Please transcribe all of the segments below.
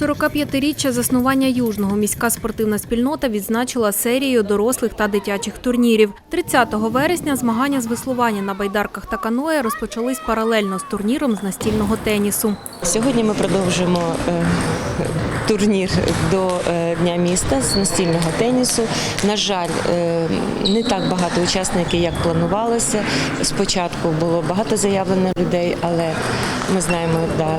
45-річчя заснування Южного міська спортивна спільнота відзначила серією дорослих та дитячих турнірів. 30 вересня змагання з веслування на байдарках та каное розпочались паралельно з турніром з настільного тенісу. Сьогодні ми продовжуємо е, турнір до е, Дня міста з настільного тенісу. На жаль, е, не так багато учасників, як планувалося. Спочатку було багато заявлено людей, але ми знаємо, да,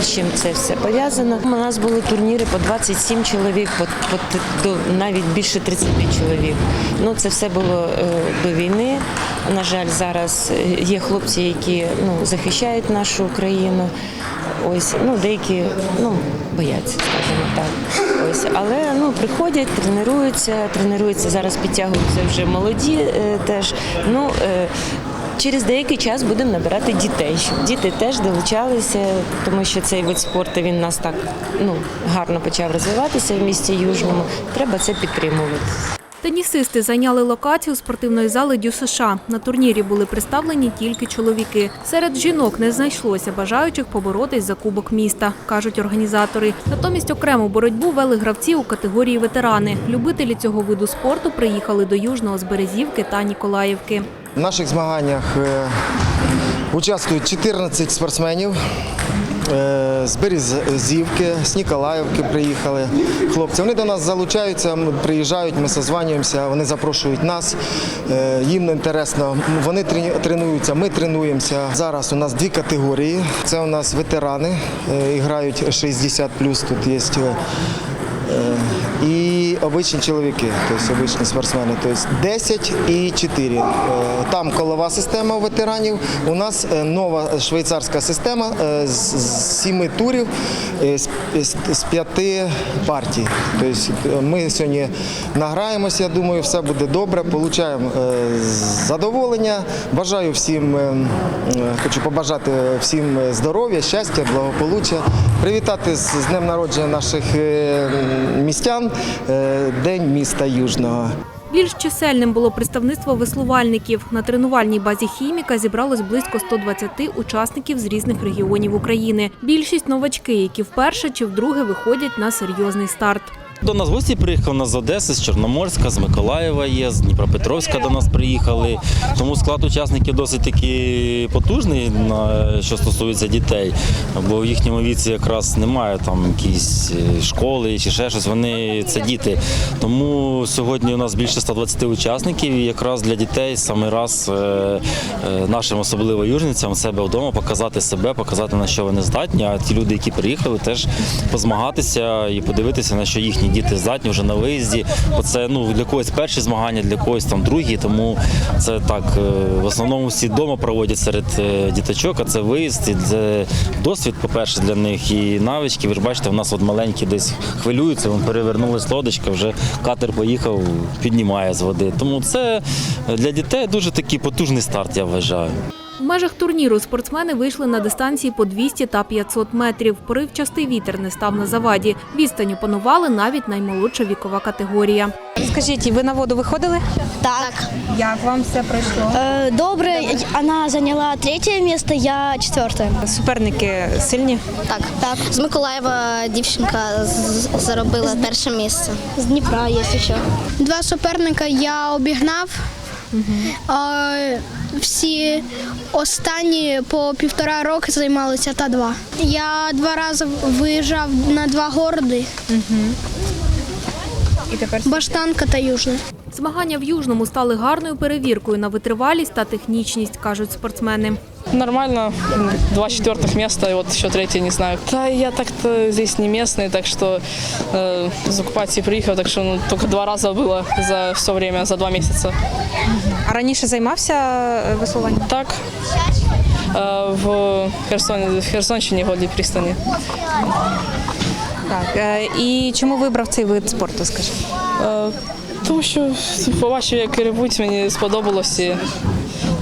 з чим це все пов'язано. Нас були турніри по 27 чоловік, по, по навіть більше 30 чоловік. Ну, це все було е, до війни. На жаль, зараз е, є хлопці, які ну, захищають нашу Україну. Ось ну деякі ну бояться, скажімо так. Ось, але ну приходять, тренуються, тренуються зараз, підтягуються вже молоді е, теж. Ну е, через деякий час будемо набирати дітей, щоб діти теж долучалися, тому що цей вид спорту він нас так ну гарно почав розвиватися в місті Южному. Треба це підтримувати. Тенісисти зайняли локацію спортивної зали Дю США. На турнірі були представлені тільки чоловіки. Серед жінок не знайшлося бажаючих поборотись за кубок міста, кажуть організатори. Натомість окрему боротьбу вели гравці у категорії ветерани. Любителі цього виду спорту приїхали до Южного з Березівки та Ніколаївки. В наших змаганнях е, участвують 14 спортсменів. Е, З Березівки, з Ніколаївки приїхали хлопці. Вони до нас залучаються, приїжджають, ми созванюємося, вони запрошують нас. Е, Їм інтересно, вони тренуються, ми тренуємося. Зараз у нас дві категорії. Це у нас ветерани, грають 60 тут є. і обичні чоловіки, тобто обичні спортсмени, тобто 10 і 4. Е, Там колова система ветеранів. У нас е, нова швейцарська система з з сіми турів з- з з п'яти партій. Тобто ми сьогодні награємося, я думаю, все буде добре, получаємо задоволення. Бажаю всім, хочу побажати всім здоров'я, щастя, благополуччя, привітати з днем народження наших е, містян, е, День міста Южного. Більш чисельним було представництво веслувальників. На тренувальній базі хіміка зібралось близько 120 учасників з різних регіонів України. Більшість новачки, які вперше чи вдруге виходять на серйозний старт. До нас гості приїхали нас з Одеси, з Чорноморська, з Миколаєва є, з Дніпропетровська до нас приїхали. Тому склад учасників досить таки потужний, що стосується дітей. Бо в їхньому віці якраз немає там якісь е, школи чи ще щось. Вони це діти. Тому сьогодні у нас більше 120 учасників, і якраз для дітей саме раз е, е, нашим особливо южницям себе вдома показати себе, показати на що вони здатні. А ті люди, які приїхали, теж позмагатися і подивитися, на що їхні діти здатні вже на виїзді. Це ну для когось перші змагання, для когось там другі. Тому це так е, в основному всі вдома проводять серед е, діточок. А це виїзд і це досвід, по-перше, для них і навички. Ви ж бачите, у нас от маленькі десь хвилюються. Вони перевернулись лодочка, вже катер поїхав, піднімає з води. Тому це для дітей дуже такий потужний старт, я вважаю. В межах турніру спортсмени вийшли на дистанції по 200 та 500 метрів. Поривчастий вітер не став на заваді. Відстань опанували навіть наймолодша вікова категорія. Скажіть, ви на воду виходили? Так. Як вам все пройшло? Э, Добре, она заняла третье место, я четвертое. Суперники сильні? Так. Так. З Миколаєва дівчинка заробила перше місце. З Дніпра є ще. Два суперника я обігнав. А, всі останні по півтора роки займалися та два. Я два рази виїжджав на два городи І тепер Баштанка та Южне. Змагання в Южному стали гарною перевіркою на витривалість та технічність, кажуть спортсмени. Нормально, два четвертых места, и вот еще третье не знаю. Да, я так-то здесь не местный, так что э, из оккупации приехал, так что ну, только два раза было за все время, за два месяца. а раніше займався е, веслуванням? Так, э, в Херсоне, в Херсонщине, Годлі пристани. Так. Е, І чому вибрав цей вид спорту? Скажіть? Е, Тому що побачив, як керівуть, мені сподобалось і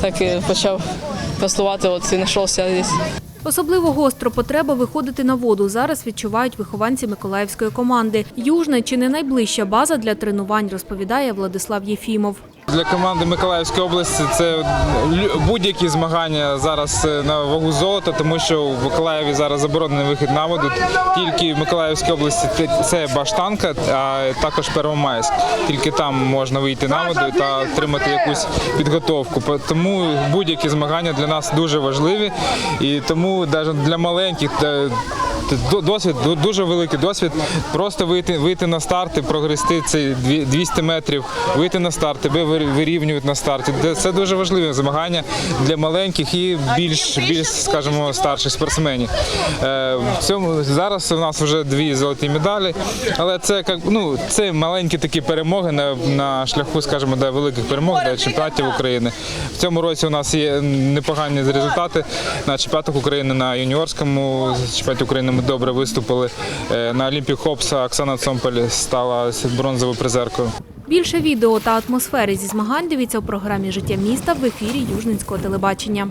так і почав веслувати, от і знайшовся здесь. Особливо гостро потреба виходити на воду зараз відчувають вихованці миколаївської команди. Южне чи не найближча база для тренувань, розповідає Владислав Єфімов. Для команди Миколаївської області це будь-які змагання зараз е, на вагу золота, тому що в Миколаєві зараз заборонений вихід на воду. Тільки в Миколаївській області це Баштанка, а також Первомайськ. Тільки там можна вийти на воду та отримати якусь підготовку. Тому будь-які змагання для нас дуже важливі. І тому навіть для маленьких Д- Досвід дуже великий досвід. Просто вийти вийти на старт і прогрести ці 200 метрів, вийти на старт, тебе вирівнюють на старті. Це дуже важливе змагання для маленьких і більш більш, скажімо, старших спортсменів. Е, В цьому зараз у нас вже дві золоті медалі, але це ну це маленькі такі перемоги на, на шляху, скажімо, до великих перемог, до чемпіонатів України. В цьому році у нас є непогані результати на чемпіонатах України на юніорському чемпіонаті України. Добре виступили. Е, На Олімпік Хопса Оксана Цомполь стала бронзовою призеркою. Більше відео та атмосфери зі змагань дивіться у програмі Життя міста в ефірі Южненського телебачення.